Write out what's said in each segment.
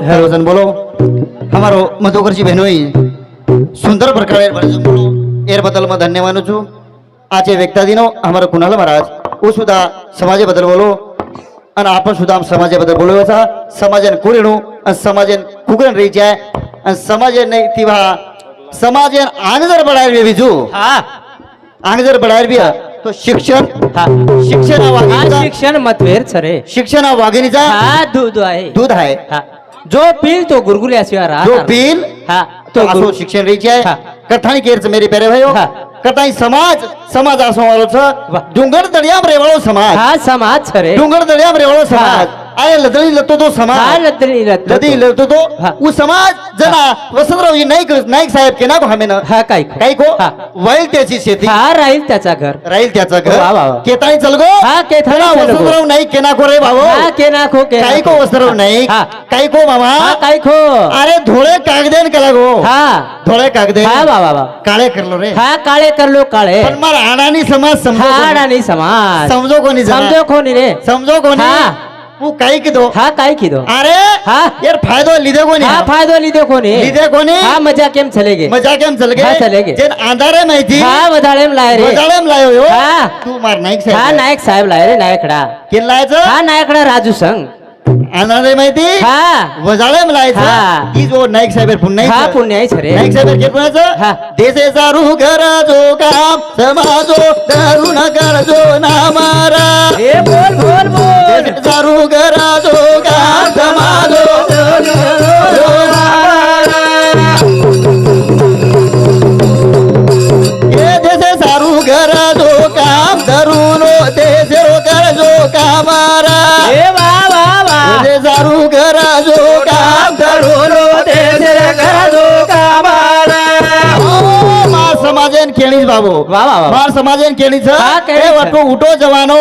सर्वजन बोलो हमारो મધુકરજી બહેનોએ સુંદર પ્રકારે ભજન બોલો એર બદલ માં ધન્યવાદ છું આજે વ્યક્તા દિનો અમારો કુનાલ મહારાજ હું સુધા સમાજે બદલ બોલો અને આપણ સુધા આમ સમાજે બદલ બોલો હતા સમાજે કુરીણું અને સમાજે કુગરણ રહી જાય અને સમાજે નહીં તીવા સમાજે આંગદર બળાવી બીજું હા આંગદર બળાવી તો શિક્ષણ હા शिक्षण हा हा वाघिणीचा शिक्षण मतवेर छरे शिक्षण हा वाघिणीचा हा दूध आहे दूध आहे हा जो पील तो गुरगुल्याशिवाय जो पील हा. तो आसो शिक्षण रही हा. आहे केर से मेरे पैरे भाइयों कथाई समाज समाज आसो वालों छ डुंगर दरिया रेवाळो समाज. हा समाज खरे. डुंगर दरिया रेवाळो समाज. आया लदळी लतो तो समाज लदळी लदळी लतो तो वो समाज जना वसंतराव वसंतरावजी नाईक नाईक साहब के ना को हमें ना हा काय काय को वाईल त्याची सेती हाँ राइल त्याचा घर राइल त्याचा घर वाव वाव केताई चल गो हाँ केताई चल गो. वसंतराव के ना को रे बाबू हाँ के ना को के काही को वसंतराव नाईक हाँ काही को मामा हाँ काय को अरे धोले कागदेन कल गो हाँ धोले कागदे हाँ वा वा काले कर लो रे हा काळे करलो काळे पण मग अडाणी समाज समजो हा कोणी. अडाणी समाज समझो कोणी जरा. समजो कोणी रे समझो कोणी हा. હું કઈ કીધું હા કઈ કીધું અરે હા યાર ફાયદો લીધો કોને હા ફાયદો લીધો કોને લીધે કોને હા મજા કેમ ચલેગે મજા કેમ ચલેગે હા ચલેગે જે આંધારે માહિતી હા વધારે એમ લાય રે વધારે એમ લાયો હા તું માર નાયક સાહેબ હા નાયક સાહેબ લાય રે નાયકડા કે લાય હા નાયકડા રાજુ સંઘ अनारे माहिती? हा. वजाळे हा. की जो नाईक साहेब हा पुन्हा पुण्य आहे रे. नाईक साहेब घे हा. पुण्याचं देसे सारू घर जो काम समाजो दारुण कर जो नामारा बोल बोल बोल. सारू जो काम समाजो दारुण कर जो नामारा. काम धरून देसे कर जो मारू. घरा जो काम धरून ते घरा जो उठो जवानो.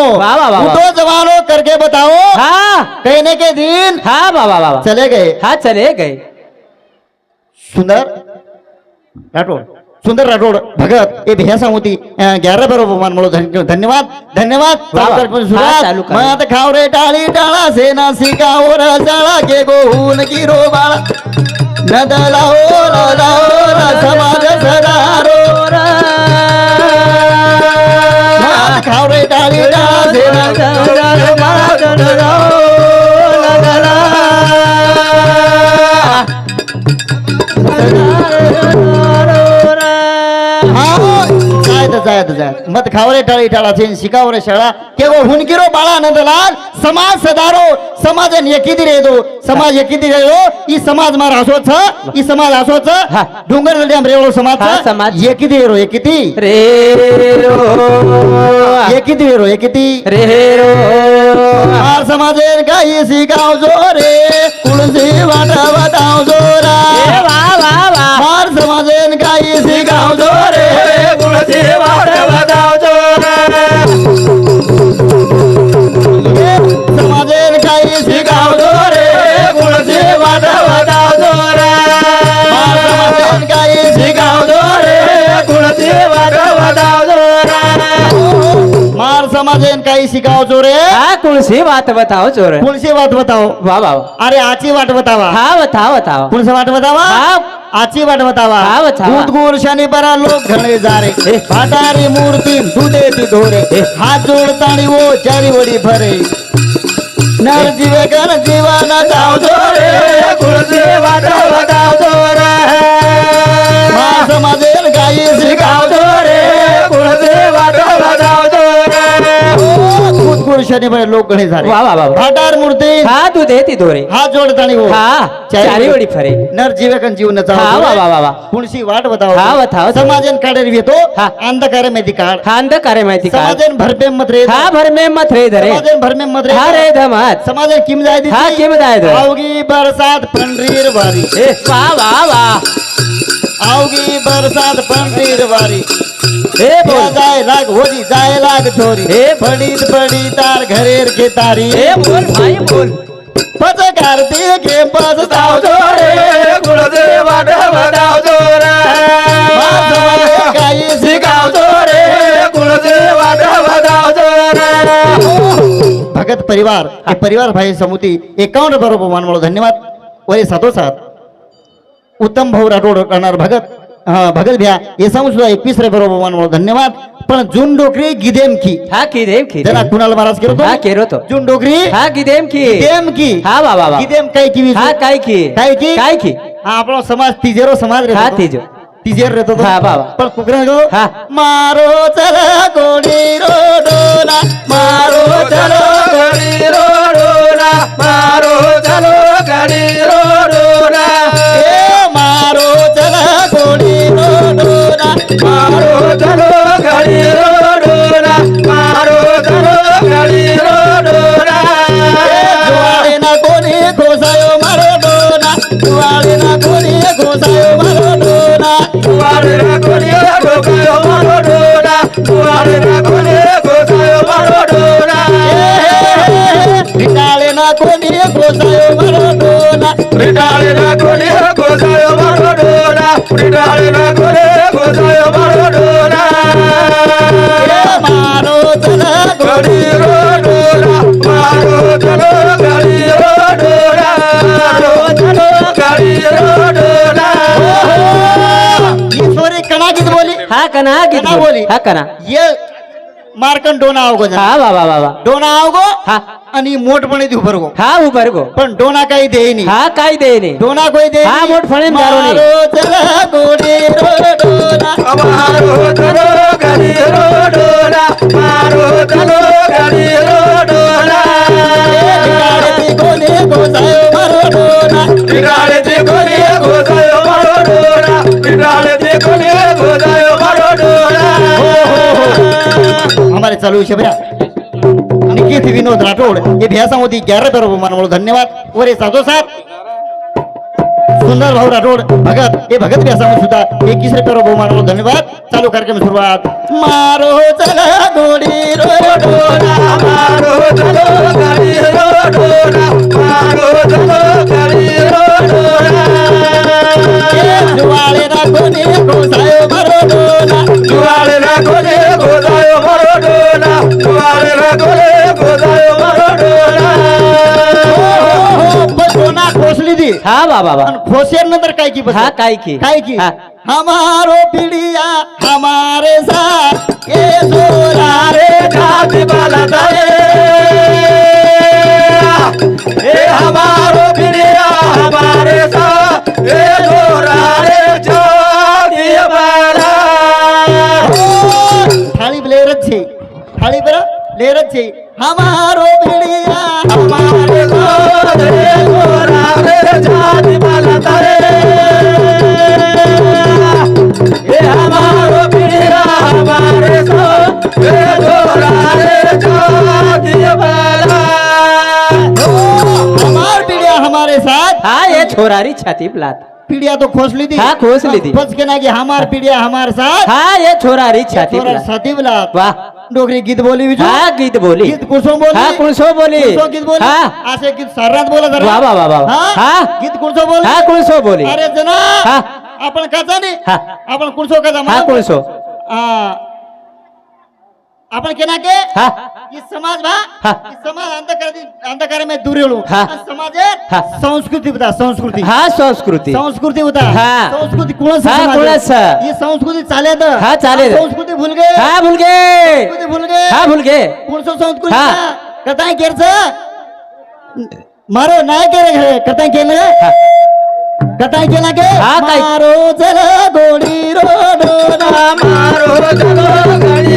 उठो जवानो करके बताओ. हाँ. कहने के दिन हाँ बाबा बाबा चले गए. हाँ चले गए. सुंदर. सुंदर राठोड भगत हे भ्यासा होती ग्यारा बरोबर मान म्हणून धन्य- धन्यवाद धन्यवाद. हा. मत खाव रे टाळी टाळा सेना शिकाव र जाळा के गोहून गिरो बाळा. नदला ओ नदा ओ र समाज सदारो र. मत खाव रे टाळी टाळा सेना जायत जाय. मत खावरे टाळी टाळा टाळाचे शिकावरे शाळा. केवळ हुनकिरो बाळा नंदलाल समाज सदारो समाज एकिदी रे दो समाज एकिदी रे दो ई समाज मार हसो छ ई समाज हसो छ डोंगर डॅम रेवळो समाज. समाज एकिदी रे रो एकिदी रे. रो एकिदी रे रो एकिदी रे रो. मार समाजेर काही शिकाव जो रे. कुळसी वाटा वाटाव जोरा समाजन काही शिकाव चोरे हाँ तुलसी बात बताओ चोर तुळशी वाट बताओ वा वा अरे आची वाट बतावा हा बताओ बताओ तुळशी वाट बतावा हा. आची वाट बतावा हा बतावा. दूध गुर शनी परा लोक जा रे फटारी मूर्ती दुधे ती धोरे हात जोडतानी वो चारी वडी भरे. नर जीवे जीवा जीवाना जाव जोरे. तुळशी वाट बताव चोरे गुण शनी बरा लोक घणे जारे वा वा वा वा. फाटार मूर्ती हा तू देती दोरे हात जोडताणी वो हा चारी वडी फरे नर जीवे कन जीवन हा वा वा वा वा कुणशी वाट बताव हा, बताव. समाजन काढेल येतो हा. अंधकारमध्ये काढ हा अंधकारे माहिती का समाजन भरपे मत रे हा भर में मत रे धरे समाजन भरमे मत रे हा रे धमत समाजन किम जाय दिसी हा, किम जाय दे. आवगी बरसात पंढरीर वारी ए वा वा वा आवगी बरसात पंढरीर वारी ए या बोल. जाय लाग होदी जाय लाग छोरी हे. पडीत पडी तार घरेर के तारी ए बोल भाई बोल. पच करते के पच ताव जोरे. कुळचे वाट बताव जोरे. काही शिकाव जोरे. कुळचे वाट बताव जोरे. भगत परिवार हे परिवार भाई समुती एकावन्न बरोबर मान म्हणून धन्यवाद. वरी साथोसाथ उत्तम भाऊ राठोड करणार भगत. हा भगत भ्या हे सांगून सुद्धा एकवीस रे बरोबर धन्यवाद. पण जून डोकरी गिदेम की. हा की देम की. जरा कुणाला महाराज केलो हा केरो तो जून डोकरी हा की देम की. गिदेम की. हा वा वा गिदेम काय की हा काय की. काय की? काय की? हा आपला समाज तिजेरो समाज हा रहतो तिजो. तिजेर रहतो तो. हा, वा. पण कुकरा गो हा. मारो चल गोडी रो डोला मारो चलो गडी रोडोरा मारो चलो गडी डोला मारो चलो गडी रोडोरा मारो चलो गडी रोडोरा जुवाडे ना कोणी घोसायो मारो डोला जुवाडे ना कोणी घोसायो मारो डोला वाडरा कोणी डोकायो मारो डोरा वाडरा कोणी गोसायो मारो डोरा विटाळे ना कोणी घोसायो मारो डोला रिटाळे ना कोणी बोली. हा कना ये मार्कन डोना आवगो जरा. हा वा वा वा वा. डोना आवगो हा. आणि मोठपणे देऊ बरगो हा उभर गो पण डोना काही देईनी. हा काय दे डोना कोई दे हा, मोठपणे. मारो चला गोडी रो डोना मारो चलो गडी रोडोरा मारो चलो गडी रोडोरा बिगाडती कोणी गोसायो मारो डोना चालू विषय भैया निकेत विनोद राठोड हे भ्यासा होती ग्यारह बरोबर मानवलो धन्यवाद. वरे साधो साहेब. सुंदर भाऊ राठोड भगत हे भगत व्यासामध्ये सुद्धा एकवीस रुपये बरोबर मानवलो धन्यवाद. चालू कार्यक्रम सुरुवात. मारो चला गोडी रो डोरा मारो चलो गाडी रो डोरा मारो चलो हा आणि खोसेर नंतर काय की बस हा काय की? काय की? हा. हमारो पिड़िया हमारे साथ ये जोरा रे जाति बाला दे ए हमारो प्रिया हमारे साथ ए जोरा रे जाति बाला। थाळी लेरच छे थाळी बर लेरच छे हमारो पिड़िया हमारे साथ ए जोरा रे हमारे साथ हा ये छोरारी छाती प्लात पिड़िया तो खोस ली थी हाँ, खोस ली थी। खोस के ना कि हमार पिड़िया हमारे साथ. हा ये छोरारी छाती प्लात साथी बोला वाह. डोगरी गीत बोली विजू. हा गीत बोली. गीत कुसुम बोली. हा कुणसो बोली. कुणसो गीत बोली. हा. असे गीत सर्रात बोला जरा. वा वा वा वा हा? गीत कुणसो बोली. हा कुणसो बोली. अरे जना. हा. आपण कसा नाही हा. आपण कुणसो कसा हा कुणसो हा. आपण केना के? हाँ? ये समाज बा समाज अंधकार अंधकार में दूर लो समाज हाँ? संस्कृति बता संस्कृति. हाँ संस्कृति. संस्कृति बता हाँ? संस्कृति कौन चाले चाले संस्कृति भूल गए हाँ भूल गए संस्कृति भूल गए हाँ भूल गए कौन सा संस्कृति हाँ? कहता है कैसे मारो नाही केले कथा केलं? कथा केला के? मारो जल गोडी रोड मारो जल गोडी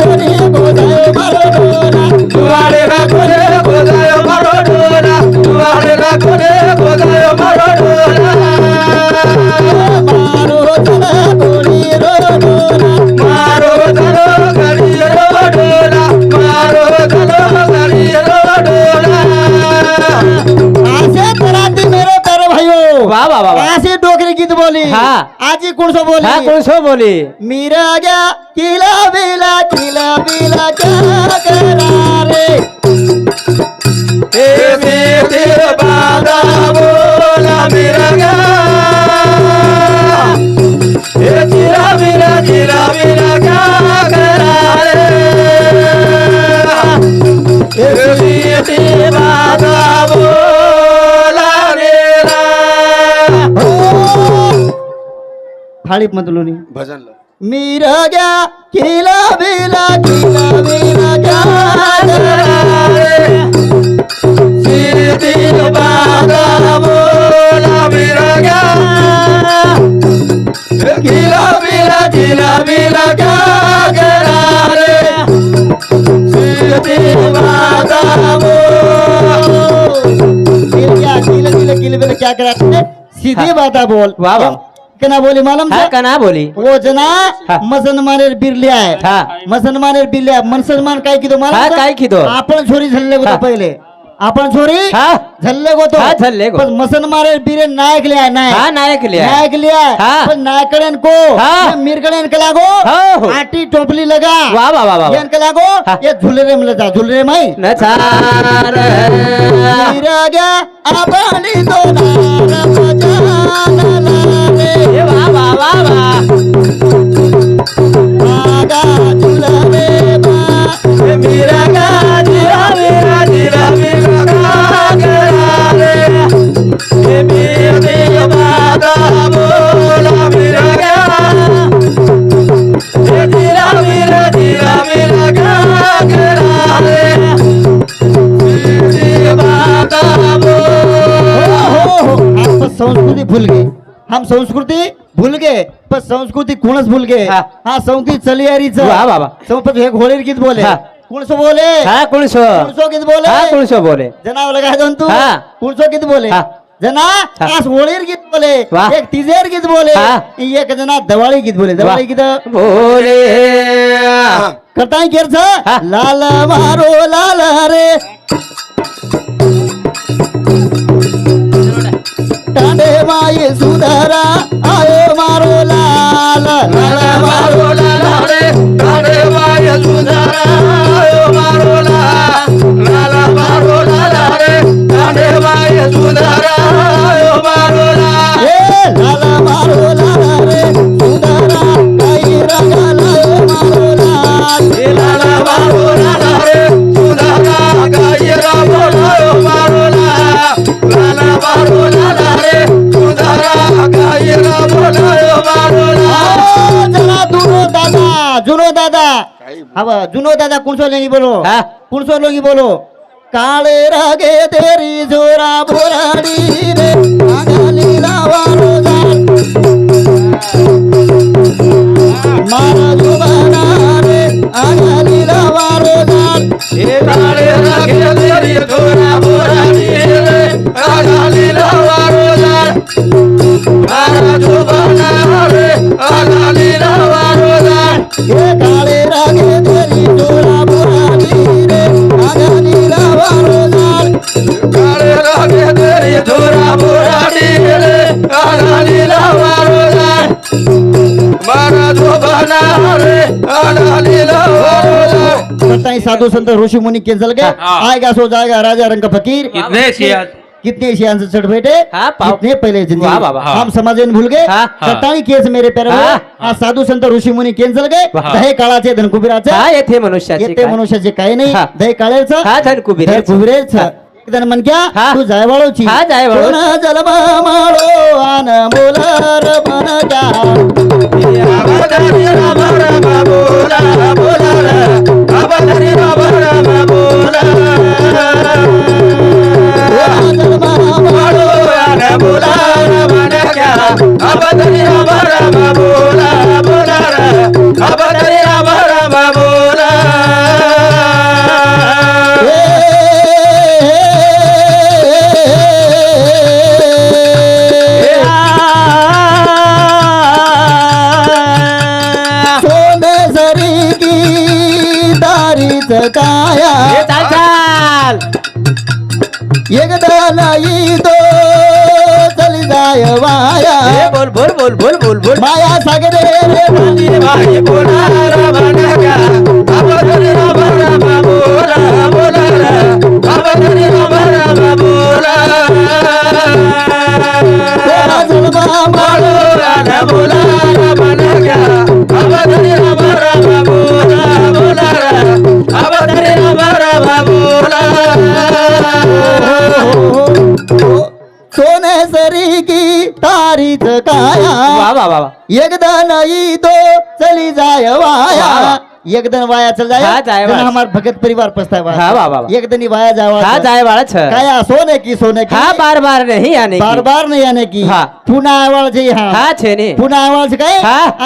बोली हाँ। आज ही कौन सो बोली हा कोण सो बोली मीरा गया किला बिला किला बिला क्या करा रे ए मेरे बादा बोला थाळीत मधलो नी भजनला मीर गया किला बिला किला बिला सिद्धी बाबा बोला विरगा गिला बिला गिला बिला क्या करा रे सिद्धी बाबा गिल गया किल गिल गिल बिल क्या करा तूने? सीधी बात है बोल वाह, वाह. केना बोली मालूम हा छे? का ना बोली वो जना हा. मुसलमानेर बिरले आहे हा. मुसलमानेर बिरले आहे मुसलमान काय किदो हा, मालूम काय किदो? आपण छोरी झल्ले हा. गोतो पहिले आपण छोरी हा? झल्ले गोतो. हा, झल्ले गो. पण मुसलमानेर बिरे नायक लिया हा नायक नायक लिया. नायक लिया. हा. पण नायकड़न को? हा. मीरकड़न के लागो. हो, हो. आटी टोपली लगा. वा वा वा वा वा. येन के लागो. हा. ये झुलरे में लगा झुलरे माई. नचार मीरा तो ए वा वा वा वा. संस्कृती भूल गए हम संस्कृती भूल गए पण संस्कृती कोणच भूल गए हा. हा संस्कृती चली वा. संपत हे घोडीर गीत बोले हा. कुणसो बोले हा कुणसो कुणसो गीत बोले हा कुणसो बोले जनाव लगा दोन तू हा. कुणसो गीत बोले हा. जना हा. आस होळीर गीत बोले. एक तिजेर गीत बोले हा. एक जना दवाळी गीत बोले दवाळी गीत बोले करताय केरच हा. लाल मारो लाल रे सुधारा आयो मारो लाल. लाल मारो लाला काळे वाय सुधारा ओ मारो लाला. मारो लाला रे काळे वाय सुधारा ओ मारो लाल. मारो लाल रे सुधारा काही रंगाला मारो लाल. लाला मारो लाला रे सुधारा गायरा बोला ओ मारो लाला मारो लाला जुनो दादा हवा जुनो दादा कुणसो लेगी बोलो हा. कुणसो लोगी बोलो काळे रागे तेरी जोरा बोराडी रे आगाली लावारो जाल मारा जुबाना रे आगाली लावारो जाल ए काळे रागे तेरी थोरा बोराडी बताएं साधु संत ऋषि मुनि के जल गए आएगा सो जाएगा राजा रंग फकीर। कितने कितने सियान चढ़ बैठे कितने पहले जिंदगी। हम समाजन भूल गए। सत्तावी केस मेरे पैर में। आ साधु संत ऋषि मुनि केस जल गए दहे काळाचे धनकुबिराचे येथे मनुष्याचे मनुष्य मनुष्याचे कहे नहीं। दहे काळ्याचं धनकुबिर धनकुबिरेचं तन मन क्या? तू जाय वाळोची हा जाय वाळो जलमा माळो आन बोला रमन जा बोला बोला राम एकदा नाही तो चली जाय वाया बोल बोल बोल बोल बोल बोल. माया सागरे रे बोला राम सोने काया वा वा वा. एकदा नाही तो चली जाय वा एक दिन वाया चल जाए हाँ, जाए बाळा. हमारे भगत परिवार पछताए एक दिन वाया जावा हा जाय बाळा छ काया सोने की सोने की. हा बार बार नाही आने बार बार नहीं आने की. हाँ। आवाज चाहिए हा हाँ छे आवाज काय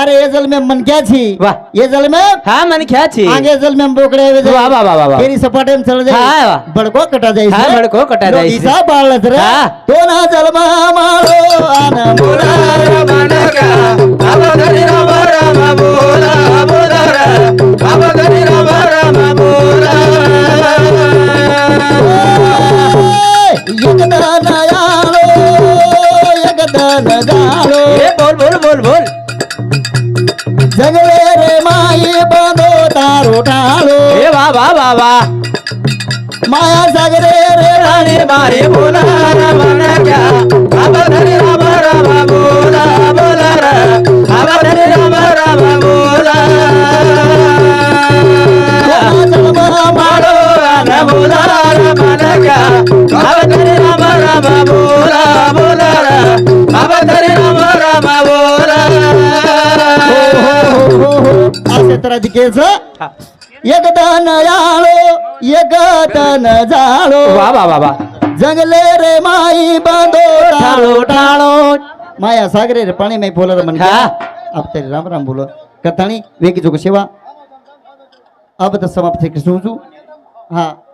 अरे ये जल में मन क्या छी वाह। ये जल में? हा मन ख्या छे आगे जल में बोकड़े हुए वाह, वाह, वाह, वाह, वाह। फेरी सपाटे में चल हाँ, जाए वाह। बड़को कटा जाए हाँ, बड़को कटा जाए ईसा बाल रे हाँ। तो ना जल में हमारो आना बोला। एकदा नयाळो एकदा न जाळो ए बोल बोल बोल बोल. जगले रे माई बांधो तारो टाळो ए वा वा वा वा. माया सागरे रे राणी. मारे बोला मन क्या अब धरे राम राम बोला बोला अब धरे असे तर अधिकेच एकदा नयाळो एकदा न जाळो. वा वा वा वा. जंगले रे माई बांधो टाळो टाळो माया सागरे रे पाणी में बोला मन. अब तेरे राम राम बोलो. कथाणी वेगी जो सेवा. अब तो समाप्त है कृष्ण हाँ.